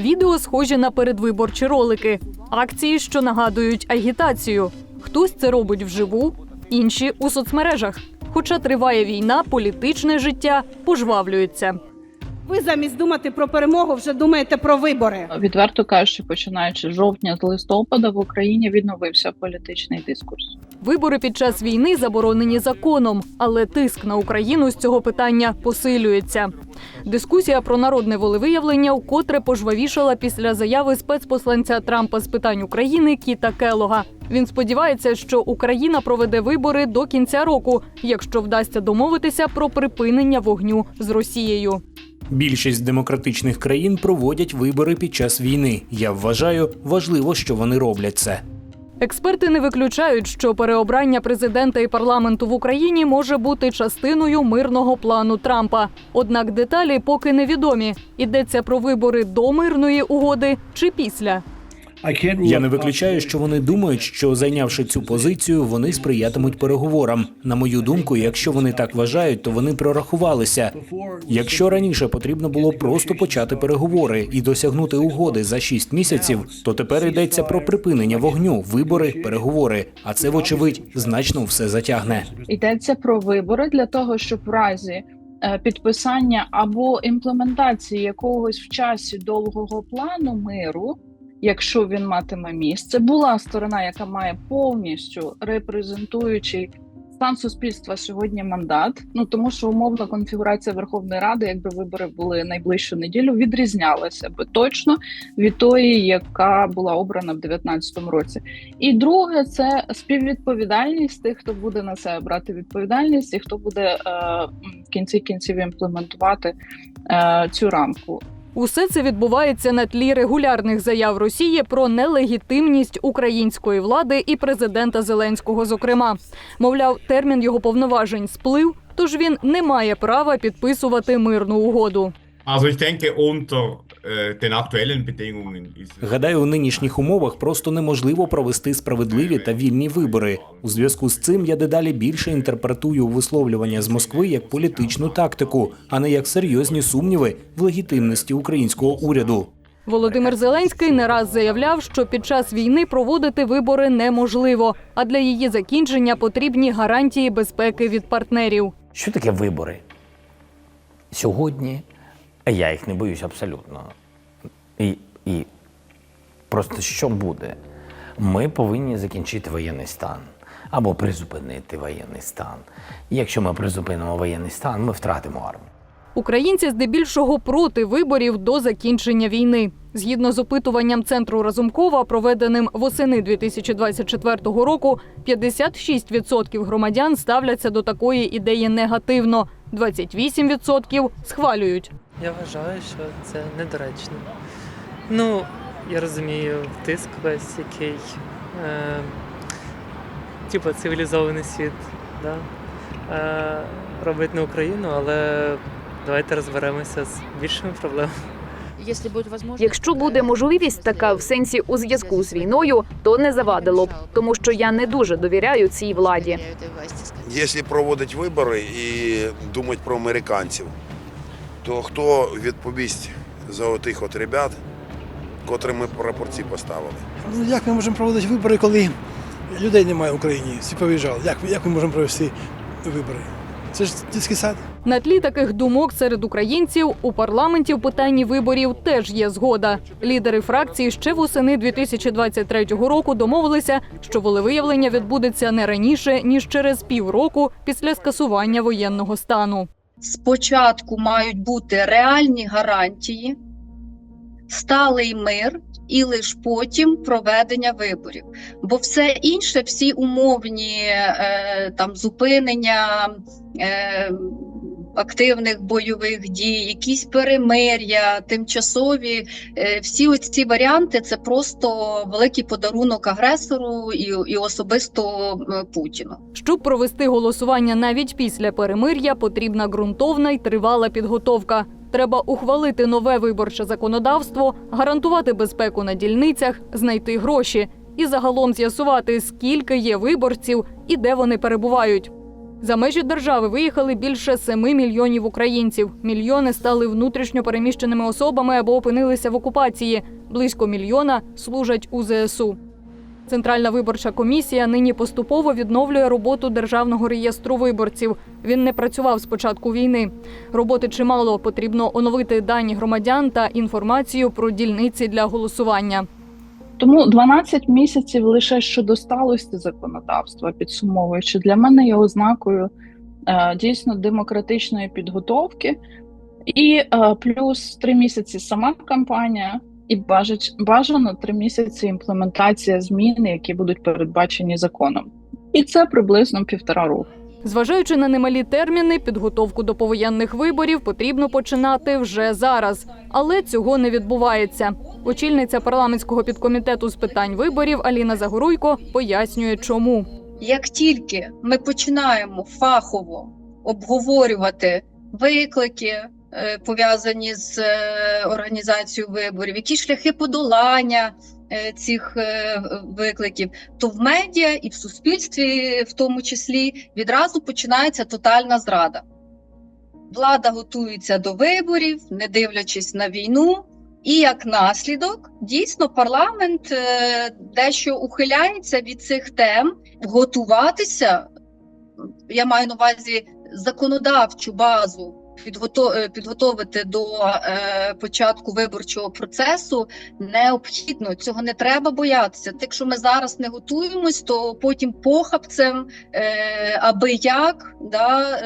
Відео схожі на передвиборчі ролики, акції, що нагадують агітацію. Хтось це робить вживу, інші у соцмережах. Хоча триває війна, політичне життя пожвавлюється. Ви замість думати про перемогу вже думаєте про вибори. Відверто кажучи, починаючи з жовтня з листопада в Україні відновився політичний дискурс. Вибори під час війни заборонені законом, але тиск на Україну з цього питання посилюється. Дискусія про народне волевиявлення вкотре пожвавішала після заяви спецпосланця Трампа з питань України Кіта Келога. Він сподівається, що Україна проведе вибори до кінця року, якщо вдасться домовитися про припинення вогню з Росією. Більшість демократичних країн проводять вибори під час війни. Я вважаю, важливо, що вони роблять це. Експерти не виключають, що переобрання президента і парламенту в Україні може бути частиною мирного плану Трампа. Однак деталі поки невідомі. Йдеться про вибори до мирної угоди чи після. Я не виключаю, що вони думають, що зайнявши цю позицію, вони сприятимуть переговорам. На мою думку, якщо вони так вважають, то вони прорахувалися. Якщо раніше потрібно було просто почати переговори і досягнути угоди за шість місяців, то тепер йдеться про припинення вогню, вибори, переговори. А це, вочевидь, значно все затягне. Йдеться про вибори для того, щоб в разі е, підписання або імплементації якогось в часі довгого плану миру, якщо він матиме місце, була сторона, яка має повністю репрезентуючий стан суспільства сьогодні мандат. Ну тому що умовна конфігурація Верховної Ради, якби вибори були найближчу неділю, відрізнялася би точно від тої, яка була обрана в 2019 році. І друге, це співвідповідальність тих, хто буде на себе брати відповідальність, і хто буде е, в кінці кінців імплементувати е, цю рамку. Усе це відбувається на тлі регулярних заяв Росії про нелегітимність української влади і президента Зеленського. Зокрема, мовляв, термін його повноважень сплив, тож він не має права підписувати мирну угоду. Also ich denke, unter äh, den aktuellen Bedingungen ist Гадаю, у нинішніх умовах просто неможливо провести справедливі та вільні вибори. У зв'язку з цим я дедалі більше інтерпретую висловлювання з Москви як політичну тактику, а не як серйозні сумніви в легітимності українського уряду. Володимир Зеленський не раз заявляв, що під час війни проводити вибори неможливо, а для її закінчення потрібні гарантії безпеки від партнерів. Що таке вибори? Сьогодні я їх не боюсь абсолютно. І, і просто що буде? Ми повинні закінчити воєнний стан або призупинити воєнний стан. І якщо ми призупинимо воєнний стан, ми втратимо армію. Українці здебільшого проти виборів до закінчення війни. Згідно з опитуванням центру Разумкова, проведеним восени 2024 року, 56% громадян ставляться до такої ідеї негативно, 28% схвалюють. Я вважаю, що це недоречно. Ну, я розумію, тиск весь який. Е, типу цивілізований світ, да? е, робить на Україну, але давайте розберемося з більшими проблемами. Якщо буде можливість така в сенсі у зв'язку з війною, то не завадило б, тому що я не дуже довіряю цій владі. Якщо проводить вибори і думати про американців, то хто відповість за отих от ребят, котрим ми прапорці поставили? Ну як ми можемо проводити вибори, коли людей немає в Україні? Всі повіжали. Як, як ми можемо провести вибори? Це ж дитячий сад. На тлі таких думок серед українців у парламенті в питанні виборів теж є згода. Лідери фракції ще восени 2023 року домовилися, що волевиявлення відбудеться не раніше ніж через півроку після скасування воєнного стану. Спочатку мають бути реальні гарантії, сталий мир і лише потім проведення виборів. Бо все інше, всі умовні е, там зупинення. Е, Активних бойових дій, якісь перемир'я, тимчасові, е, всі ось ці варіанти це просто великий подарунок агресору і, і особисто е, Путіну. Щоб провести голосування навіть після перемир'я, потрібна ґрунтовна й тривала підготовка. Треба ухвалити нове виборче законодавство, гарантувати безпеку на дільницях, знайти гроші і загалом з'ясувати, скільки є виборців і де вони перебувають. За межі держави виїхали більше 7 мільйонів українців. Мільйони стали внутрішньо переміщеними особами або опинилися в окупації. Близько мільйона служать у ЗСУ. Центральна виборча комісія нині поступово відновлює роботу державного реєстру виборців. Він не працював з початку війни. Роботи чимало потрібно оновити дані громадян та інформацію про дільниці для голосування. Тому 12 місяців лише щодо сталості законодавства, підсумовуючи, для мене є ознакою е, дійсно демократичної підготовки, і е, плюс 3 місяці сама кампанія, і бажано 3 місяці імплементація змін, які будуть передбачені законом. І це приблизно півтора року. Зважаючи на немалі терміни, підготовку до повоєнних виборів потрібно починати вже зараз. Але цього не відбувається. Очільниця парламентського підкомітету з питань виборів Аліна Загоруйко пояснює, чому. Як тільки ми починаємо фахово обговорювати виклики, е, пов'язані з е, організацією виборів, які шляхи подолання е, цих викликів, то в медіа і в суспільстві, в тому числі, відразу починається тотальна зрада. Влада готується до виборів, не дивлячись на війну. І як наслідок, дійсно, парламент е, дещо ухиляється від цих тем, готуватися. Я маю на увазі законодавчу базу е, підготовити до е, початку виборчого процесу необхідно. Цього не треба боятися. Якщо ми зараз не готуємось, то потім похабцем аби як да,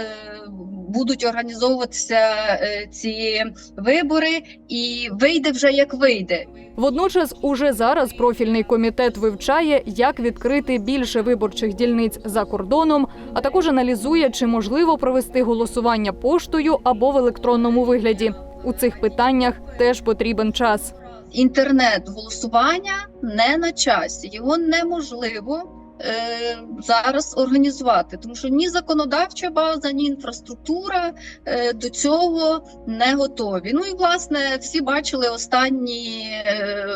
будуть організовуватися е, ці вибори, і вийде вже як вийде. Водночас, уже зараз профільний комітет вивчає, як відкрити більше виборчих дільниць за кордоном, а також аналізує, чи можливо провести голосування поштою або в електронному вигляді. У цих питаннях теж потрібен час. Інтернет-голосування не на часі, його неможливо е, зараз організувати, тому що ні законодавча база, ні інфраструктура е, до цього не готові. Ну і власне всі бачили останній е,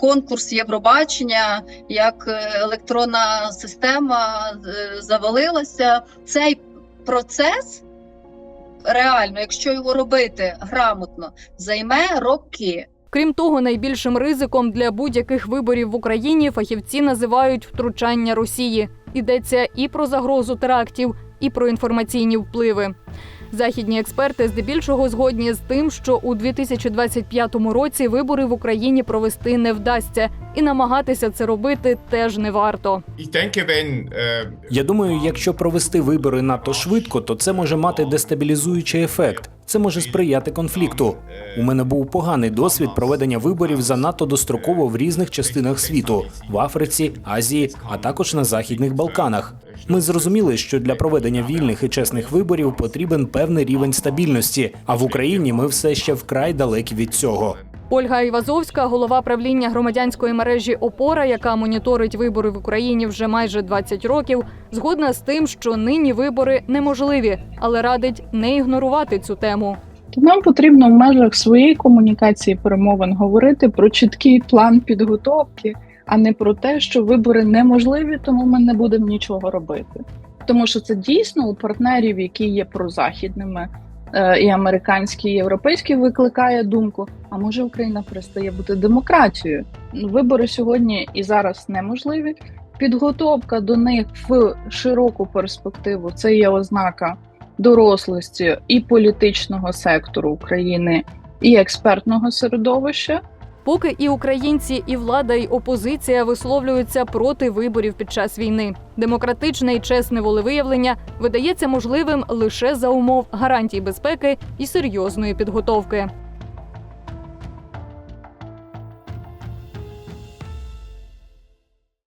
конкурс Євробачення, як е, електронна система е, завалилася. Цей процес. Реально, якщо його робити грамотно, займе роки. Крім того, найбільшим ризиком для будь-яких виборів в Україні фахівці називають втручання Росії. Йдеться і про загрозу терактів, і про інформаційні впливи. Західні експерти здебільшого згодні з тим, що у 2025 році вибори в Україні провести не вдасться, і намагатися це робити теж не варто. Äh, Я думаю, якщо провести вибори надто швидко, то це може мати дестабілізуючий ефект. Це може сприяти конфлікту. У мене був поганий досвід проведення виборів занадто достроково в різних частинах світу в Африці, Азії, а також на західних Балканах. Ми зрозуміли, що для проведення вільних і чесних виборів потрібен певний рівень стабільності. А в Україні ми все ще вкрай далекі від цього. Ольга Івазовська, голова правління громадянської мережі Опора, яка моніторить вибори в Україні вже майже 20 років, згодна з тим, що нині вибори неможливі, але радить не ігнорувати цю тему. Нам потрібно в межах своєї комунікації перемовин говорити про чіткий план підготовки, а не про те, що вибори неможливі, тому ми не будемо нічого робити. Тому що це дійсно у партнерів, які є прозахідними, і американські, і європейські, викликає думку: а може Україна перестає бути демократією? Ну, Вибори сьогодні і зараз неможливі. Підготовка до них в широку перспективу це є ознака дорослості і політичного сектору України, і експертного середовища. Поки і українці, і влада, і опозиція висловлюються проти виборів під час війни. Демократичне і чесне волевиявлення видається можливим лише за умов гарантій безпеки і серйозної підготовки.